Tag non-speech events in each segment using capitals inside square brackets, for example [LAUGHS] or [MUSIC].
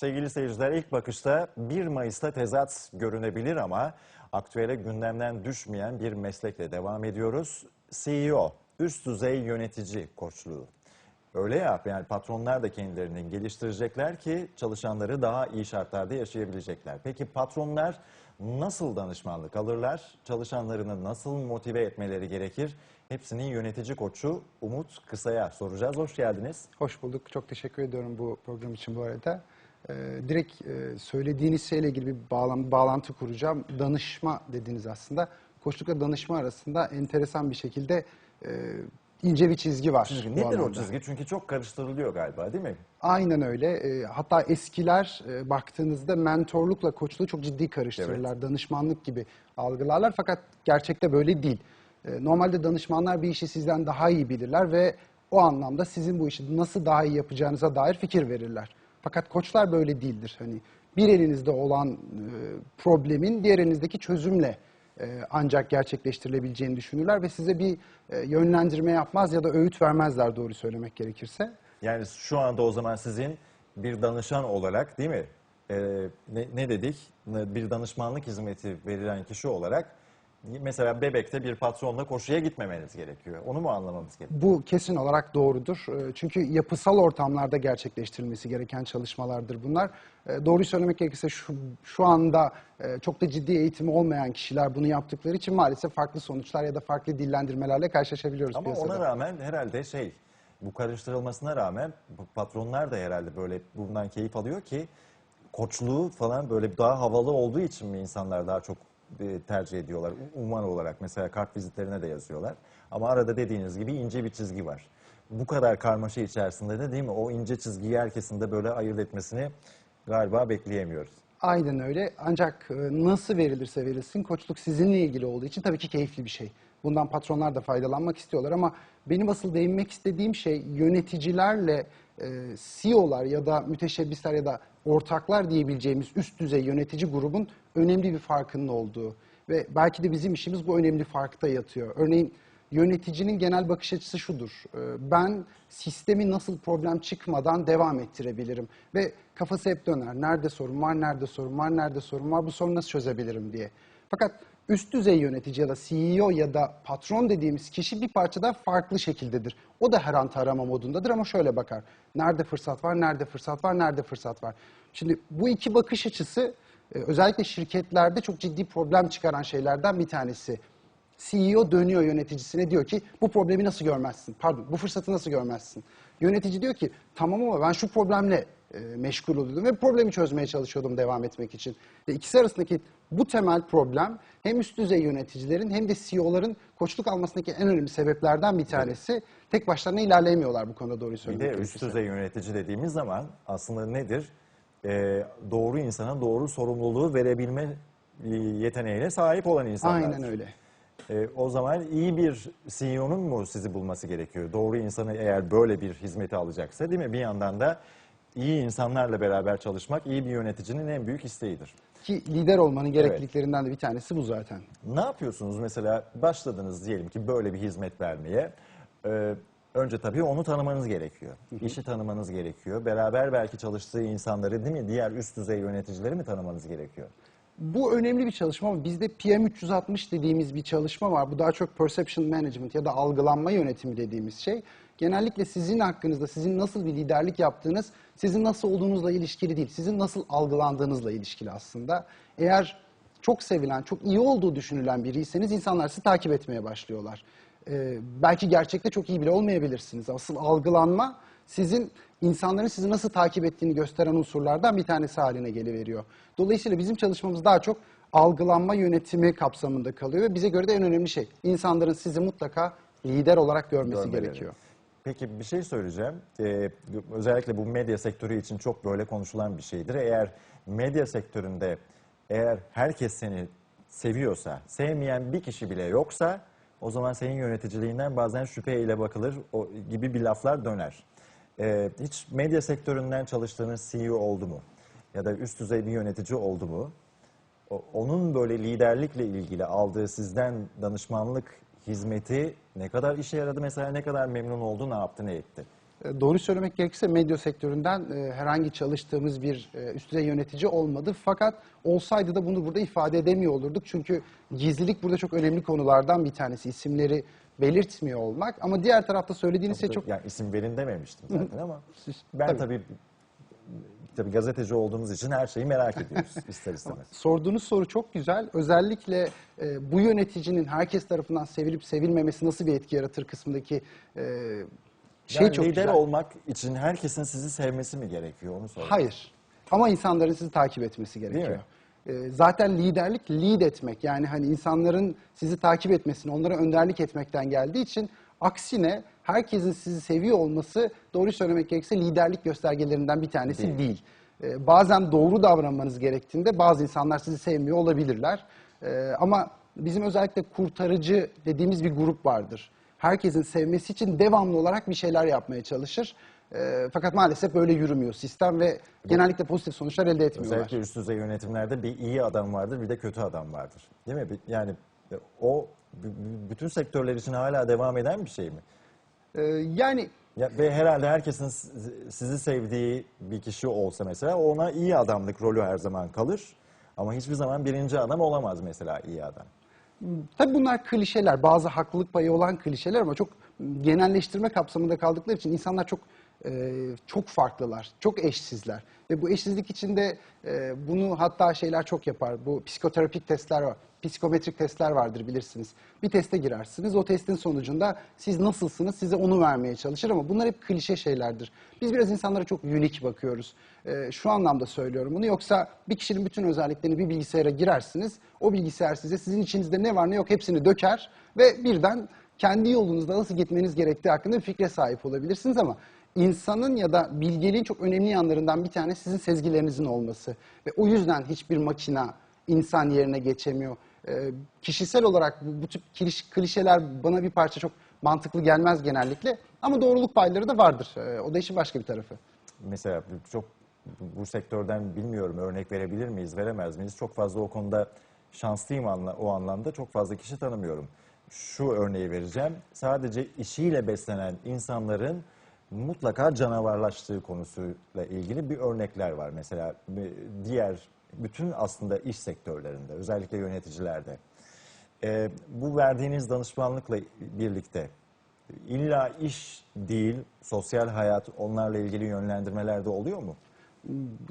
Sevgili seyirciler ilk bakışta 1 Mayıs'ta tezat görünebilir ama aktüele gündemden düşmeyen bir meslekle devam ediyoruz. CEO, üst düzey yönetici koçluğu. Öyle ya yani patronlar da kendilerini geliştirecekler ki çalışanları daha iyi şartlarda yaşayabilecekler. Peki patronlar nasıl danışmanlık alırlar? Çalışanlarını nasıl motive etmeleri gerekir? Hepsinin yönetici koçu Umut Kısa'ya soracağız. Hoş geldiniz. Hoş bulduk. Çok teşekkür ediyorum bu program için bu arada. Ee, direkt e, söylediğiniz şeyle ilgili bir bağlam- bağlantı kuracağım. Danışma dediniz aslında. Koçlukla danışma arasında enteresan bir şekilde e, ince bir çizgi var. Çizgi. Nedir o alanda. çizgi? Çünkü çok karıştırılıyor galiba değil mi? Aynen öyle. E, hatta eskiler e, baktığınızda mentorlukla koçluğu çok ciddi karıştırırlar. Danışmanlık gibi algılarlar fakat gerçekte böyle değil. E, normalde danışmanlar bir işi sizden daha iyi bilirler ve o anlamda sizin bu işi nasıl daha iyi yapacağınıza dair fikir verirler. Fakat koçlar böyle değildir. Hani bir elinizde olan e, problemin diğer elinizdeki çözümle e, ancak gerçekleştirilebileceğini düşünürler ve size bir e, yönlendirme yapmaz ya da öğüt vermezler doğru söylemek gerekirse. Yani şu anda o zaman sizin bir danışan olarak değil mi? Ee, ne, ne dedik? Bir danışmanlık hizmeti verilen kişi olarak mesela bebekte bir patronla koşuya gitmemeniz gerekiyor. Onu mu anlamamız gerekiyor? Bu kesin olarak doğrudur. Ee, Çünkü yapısal ortamlarda gerçekleştirilmesi gereken çalışmalardır bunlar. Ee, Doğruyu söylemek gerekirse şu, şu anda e, çok da ciddi eğitimi olmayan kişiler bunu yaptıkları için maalesef farklı sonuçlar ya da farklı dillendirmelerle karşılaşabiliyoruz Ama piyasada. ona rağmen herhalde şey bu karıştırılmasına rağmen patronlar da herhalde böyle bundan keyif alıyor ki koçluğu falan böyle daha havalı olduğu için mi insanlar daha çok tercih ediyorlar? U- Umman olarak mesela kart vizitlerine de yazıyorlar. Ama arada dediğiniz gibi ince bir çizgi var. Bu kadar karmaşa içerisinde de değil mi? O ince çizgiyi herkesin de böyle ayırt etmesini galiba bekleyemiyoruz. Aynen öyle. Ancak e, nasıl verilirse verilsin koçluk sizinle ilgili olduğu için tabii ki keyifli bir şey. Bundan patronlar da faydalanmak istiyorlar ama benim asıl değinmek istediğim şey yöneticilerle e, CEO'lar ya da müteşebbisler ya da ortaklar diyebileceğimiz üst düzey yönetici grubun önemli bir farkının olduğu. Ve belki de bizim işimiz bu önemli farkta yatıyor. Örneğin yöneticinin genel bakış açısı şudur. Ee, Ben sistemi nasıl problem çıkmadan devam ettirebilirim. Ve kafası hep döner. Nerede sorun var, nerede sorun var, nerede sorun var, bu sorunu nasıl çözebilirim diye. Fakat üst düzey yönetici ya da CEO ya da patron dediğimiz kişi bir parça daha farklı şekildedir. O da her an tarama modundadır ama şöyle bakar. Nerede fırsat var, nerede fırsat var, nerede fırsat var. Şimdi bu iki bakış açısı e, özellikle şirketlerde çok ciddi problem çıkaran şeylerden bir tanesi. CEO dönüyor yöneticisine diyor ki bu problemi nasıl görmezsin? Pardon bu fırsatı nasıl görmezsin? Yönetici diyor ki tamam ama ben şu problemle e, meşgul oluyordum ve problemi çözmeye çalışıyordum devam etmek için. Ve ikisi arasındaki bu temel problem hem üst düzey yöneticilerin hem de CEO'ların koçluk almasındaki en önemli sebeplerden bir tanesi. Tek başlarına ilerleyemiyorlar bu konuda doğruyu Bir söylemek de üst düzey yönetici dediğimiz zaman aslında nedir? Ee, doğru insana doğru sorumluluğu verebilme e, yeteneğine sahip olan insanlar. Aynen öyle. Ee, o zaman iyi bir CEO'nun mu sizi bulması gerekiyor? Doğru insanı eğer böyle bir hizmeti alacaksa değil mi? Bir yandan da iyi insanlarla beraber çalışmak iyi bir yöneticinin en büyük isteğidir. Ki lider olmanın gerekliliklerinden de bir tanesi bu zaten. Ne yapıyorsunuz mesela başladınız diyelim ki böyle bir hizmet vermeye. Ee, önce tabii onu tanımanız gerekiyor. İşi tanımanız gerekiyor. Beraber belki çalıştığı insanları değil mi diğer üst düzey yöneticileri mi tanımanız gerekiyor? Bu önemli bir çalışma ama bizde PM360 dediğimiz bir çalışma var. Bu daha çok perception management ya da algılanma yönetimi dediğimiz şey. Genellikle sizin hakkınızda sizin nasıl bir liderlik yaptığınız sizin nasıl olduğunuzla ilişkili değil. Sizin nasıl algılandığınızla ilişkili aslında. Eğer çok sevilen, çok iyi olduğu düşünülen biriyseniz insanlar sizi takip etmeye başlıyorlar. Ee, belki gerçekte çok iyi bile olmayabilirsiniz. Asıl algılanma sizin insanların sizi nasıl takip ettiğini gösteren unsurlardan bir tanesi haline geliveriyor. Dolayısıyla bizim çalışmamız daha çok algılanma yönetimi kapsamında kalıyor ve bize göre de en önemli şey insanların sizi mutlaka lider olarak görmesi Görmeleri. gerekiyor. Peki bir şey söyleyeceğim. Ee, özellikle bu medya sektörü için çok böyle konuşulan bir şeydir. Eğer medya sektöründe eğer herkes seni seviyorsa, sevmeyen bir kişi bile yoksa o zaman senin yöneticiliğinden bazen şüpheyle bakılır o gibi bir laflar döner. Ee, hiç medya sektöründen çalıştığınız CEO oldu mu? Ya da üst düzey bir yönetici oldu mu? O- onun böyle liderlikle ilgili aldığı sizden danışmanlık hizmeti ne kadar işe yaradı mesela ne kadar memnun oldu ne yaptı ne etti? E, Doğru söylemek gerekirse medya sektöründen e, herhangi çalıştığımız bir e, üst düzey yönetici olmadı. Fakat olsaydı da bunu burada ifade edemiyor olurduk. Çünkü gizlilik burada çok önemli konulardan bir tanesi. İsimleri belirtmiyor olmak. Ama diğer tarafta söylediğiniz şey çok... Yani isim verin dememiştim zaten ama ben tabii. tabii. tabii gazeteci olduğumuz için her şeyi merak ediyoruz [LAUGHS] ister istemez. Sorduğunuz soru çok güzel. Özellikle e, bu yöneticinin herkes tarafından sevilip sevilmemesi nasıl bir etki yaratır kısmındaki e, şey yani çok lider güzel. olmak için herkesin sizi sevmesi mi gerekiyor onu soruyorum. Hayır. Ama insanların sizi takip etmesi gerekiyor. Ee, Zaten liderlik lead etmek yani hani insanların sizi takip etmesini, onlara önderlik etmekten geldiği için aksine herkesin sizi seviyor olması doğru söylemek gerekirse liderlik göstergelerinden bir tanesi Değil. değil. Ee, Bazen doğru davranmanız gerektiğinde bazı insanlar sizi sevmiyor olabilirler. Ee, Ama bizim özellikle kurtarıcı dediğimiz bir grup vardır. Herkesin sevmesi için devamlı olarak bir şeyler yapmaya çalışır. Ee, fakat maalesef böyle yürümüyor sistem ve genellikle pozitif sonuçlar elde etmiyorlar. Özellikle üst düzey yönetimlerde bir iyi adam vardır bir de kötü adam vardır. Değil mi? Yani e, o bütün sektörler için hala devam eden bir şey mi? Ee, yani Ya, ve herhalde herkesin sizi sevdiği bir kişi olsa mesela ona iyi adamlık rolü her zaman kalır. Ama hiçbir zaman birinci adam olamaz mesela iyi adam. Tabii bunlar klişeler, bazı haklılık payı olan klişeler ama çok genelleştirme kapsamında kaldıkları için insanlar çok e, çok farklılar, çok eşsizler. Ve bu eşsizlik içinde e, bunu hatta şeyler çok yapar. Bu psikoterapik testler var. Psikometrik testler vardır bilirsiniz. Bir teste girersiniz. O testin sonucunda siz nasılsınız size onu vermeye çalışır ama bunlar hep klişe şeylerdir. Biz biraz insanlara çok unik bakıyoruz. E, şu anlamda söylüyorum bunu. Yoksa bir kişinin bütün özelliklerini bir bilgisayara girersiniz. O bilgisayar size sizin içinizde ne var ne yok hepsini döker ve birden kendi yolunuzda nasıl gitmeniz gerektiği hakkında bir fikre sahip olabilirsiniz ama insanın ya da bilgeliğin çok önemli yanlarından bir tanesi sizin sezgilerinizin olması. Ve o yüzden hiçbir makina insan yerine geçemiyor. Ee, kişisel olarak bu, bu tip kliş- klişeler bana bir parça çok mantıklı gelmez genellikle. Ama doğruluk payları da vardır. Ee, o da işin başka bir tarafı. Mesela çok bu sektörden bilmiyorum örnek verebilir miyiz, veremez miyiz? Çok fazla o konuda şanslıyım anla, o anlamda çok fazla kişi tanımıyorum. Şu örneği vereceğim. Sadece işiyle beslenen insanların mutlaka canavarlaştığı konusuyla ilgili bir örnekler var. Mesela bir diğer bütün aslında iş sektörlerinde, özellikle yöneticilerde. Ee, bu verdiğiniz danışmanlıkla birlikte illa iş değil, sosyal hayat, onlarla ilgili yönlendirmeler de oluyor mu?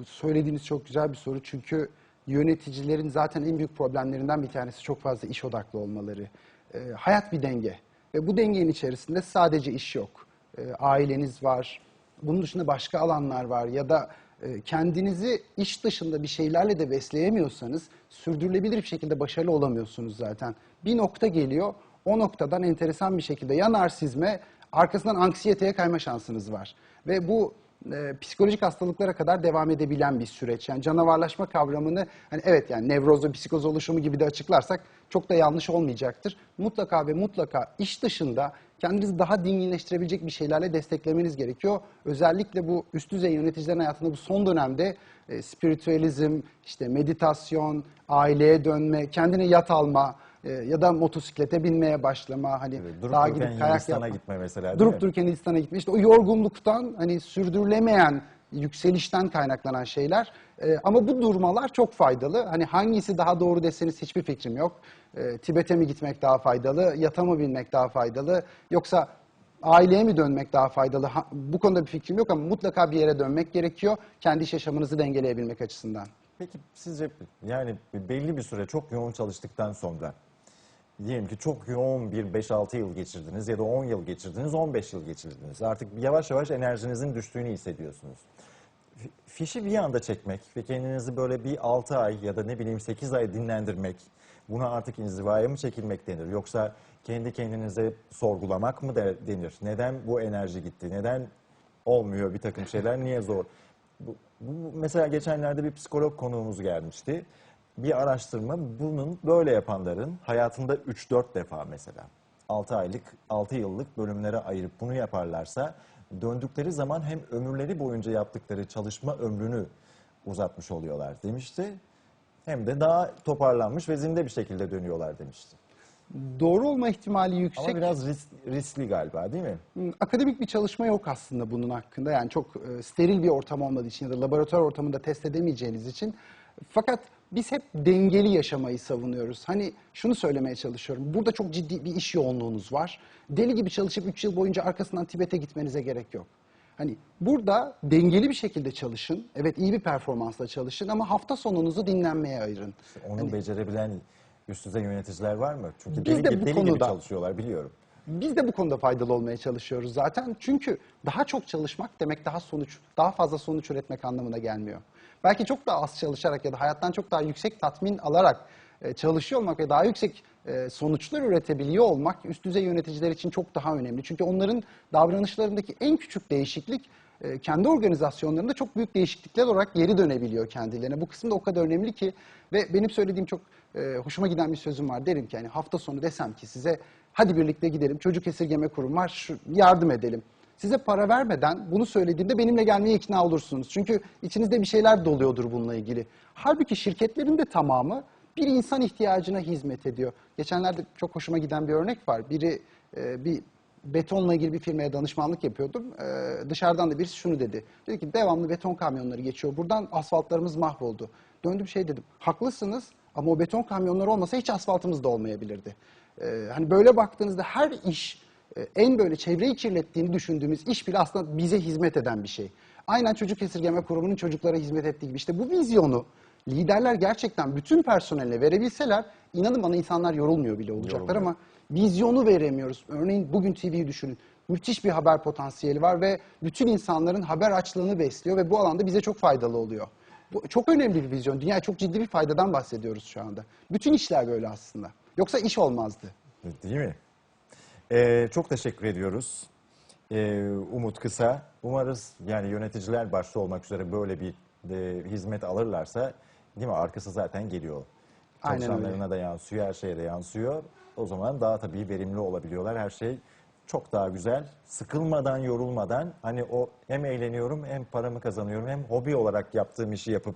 Söylediğiniz çok güzel bir soru çünkü yöneticilerin zaten en büyük problemlerinden bir tanesi çok fazla iş odaklı olmaları. Ee, hayat bir denge ve bu dengenin içerisinde sadece iş yok. Ee, aileniz var, bunun dışında başka alanlar var ya da e, kendinizi iş dışında bir şeylerle de besleyemiyorsanız sürdürülebilir bir şekilde başarılı olamıyorsunuz zaten. Bir nokta geliyor, o noktadan enteresan bir şekilde ya narsizme arkasından anksiyeteye kayma şansınız var. Ve bu e, psikolojik hastalıklara kadar devam edebilen bir süreç. Yani canavarlaşma kavramını hani evet yani nevroz ve psikoz oluşumu gibi de açıklarsak çok da yanlış olmayacaktır. Mutlaka ve mutlaka iş dışında kendinizi daha dinginleştirebilecek bir şeylerle desteklemeniz gerekiyor. Özellikle bu üst düzey yöneticilerin hayatında bu son dönemde e, spiritüalizm, işte meditasyon, aileye dönme, kendine yat alma e, ya da motosiklete binmeye başlama hani Evet, durup dururken gidip kayak Hindistan'a gitme mesela, Durup dururken Hindistan'a gitme. İşte o yorgunluktan hani sürdürülemeyen yükselişten kaynaklanan şeyler. Ee, ama bu durmalar çok faydalı. Hani hangisi daha doğru deseniz hiçbir fikrim yok. Ee, Tibet'e mi gitmek daha faydalı, yata mı binmek daha faydalı, yoksa aileye mi dönmek daha faydalı? Ha- bu konuda bir fikrim yok ama mutlaka bir yere dönmek gerekiyor. Kendi iş yaşamınızı dengeleyebilmek açısından. Peki sizce yani belli bir süre çok yoğun çalıştıktan sonra diyelim ki çok yoğun bir 5-6 yıl geçirdiniz ya da 10 yıl geçirdiniz, 15 yıl geçirdiniz. Artık yavaş yavaş enerjinizin düştüğünü hissediyorsunuz. Fi- Fişi bir anda çekmek ve kendinizi böyle bir 6 ay ya da ne bileyim 8 ay dinlendirmek, buna artık inzivaya mı çekilmek denir? Yoksa kendi kendinize sorgulamak mı de- denir? Neden bu enerji gitti? Neden olmuyor bir takım şeyler? Niye zor? Bu, bu- mesela geçenlerde bir psikolog konuğumuz gelmişti. Bir araştırma bunun böyle yapanların hayatında 3-4 defa mesela 6 aylık, 6 yıllık bölümlere ayırıp bunu yaparlarsa döndükleri zaman hem ömürleri boyunca yaptıkları çalışma ömrünü uzatmış oluyorlar demişti. Hem de daha toparlanmış ve zinde bir şekilde dönüyorlar demişti. Doğru olma ihtimali yüksek. Ama biraz risk- riskli galiba değil mi? Akademik bir çalışma yok aslında bunun hakkında. Yani çok e, steril bir ortam olmadığı için ya da laboratuvar ortamında test edemeyeceğiniz için. Fakat biz hep dengeli yaşamayı savunuyoruz. Hani şunu söylemeye çalışıyorum. Burada çok ciddi bir iş yoğunluğunuz var. Deli gibi çalışıp 3 yıl boyunca arkasından Tibet'e gitmenize gerek yok. Hani burada dengeli bir şekilde çalışın. Evet iyi bir performansla çalışın ama hafta sonunuzu dinlenmeye ayırın. Onu becerebilen üst düzey yöneticiler var mı? Çünkü Hani deli, de gibi, deli gibi konuda- çalışıyorlar biliyorum. Biz de bu konuda faydalı olmaya çalışıyoruz zaten. Çünkü daha çok çalışmak demek daha sonuç, daha fazla sonuç üretmek anlamına gelmiyor. Belki çok daha az çalışarak ya da hayattan çok daha yüksek tatmin alarak e, çalışıyor olmak ve daha yüksek e, sonuçlar üretebiliyor olmak üst düzey yöneticiler için çok daha önemli. Çünkü onların davranışlarındaki en küçük değişiklik e, kendi organizasyonlarında çok büyük değişiklikler olarak geri dönebiliyor kendilerine. Bu kısım da o kadar önemli ki ve benim söylediğim çok hoşuma giden bir sözüm var. Derim ki hani hafta sonu desem ki size hadi birlikte gidelim çocuk esirgeme kurum var şu, yardım edelim. Size para vermeden bunu söylediğimde benimle gelmeye ikna olursunuz. Çünkü içinizde bir şeyler doluyordur bununla ilgili. Halbuki şirketlerin de tamamı bir insan ihtiyacına hizmet ediyor. Geçenlerde çok hoşuma giden bir örnek var. Biri e, bir betonla ilgili bir firmaya danışmanlık yapıyordum. Ee, dışarıdan da birisi şunu dedi. Dedi ki devamlı beton kamyonları geçiyor. Buradan asfaltlarımız mahvoldu. Döndüm şey dedim. Haklısınız ama o beton kamyonları olmasa hiç asfaltımız da olmayabilirdi. Ee, hani böyle baktığınızda her iş en böyle çevreyi kirlettiğini düşündüğümüz iş bile aslında bize hizmet eden bir şey. Aynen çocuk esirgeme kurumunun çocuklara hizmet ettiği gibi. İşte bu vizyonu liderler gerçekten bütün personeline verebilseler inanın bana insanlar yorulmuyor bile olacaklar Yorulmuyor. ama vizyonu veremiyoruz. Örneğin bugün TV'yi düşünün. Müthiş bir haber potansiyeli var ve bütün insanların haber açlığını besliyor ve bu alanda bize çok faydalı oluyor. Bu çok önemli bir vizyon. Dünyaya çok ciddi bir faydadan bahsediyoruz şu anda. Bütün işler böyle aslında. Yoksa iş olmazdı. Değil mi? Ee, çok teşekkür ediyoruz. Ee, Umut Kısa. Umarız yani yöneticiler başta olmak üzere böyle bir e, hizmet alırlarsa değil mi? Arkası zaten geliyor. Aynen Çalışanlarına da yansıyor, her şeye de yansıyor. O zaman daha tabii verimli olabiliyorlar. Her şey çok daha güzel. Sıkılmadan, yorulmadan hani o hem eğleniyorum hem paramı kazanıyorum hem hobi olarak yaptığım işi yapıp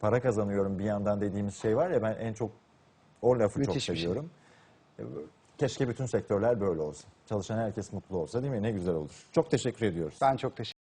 para kazanıyorum bir yandan dediğimiz şey var ya ben en çok o lafı Müthiş çok bir şey. seviyorum. Keşke bütün sektörler böyle olsa. Çalışan herkes mutlu olsa değil mi? Ne güzel olur. Çok teşekkür ediyoruz. Ben çok teşekkür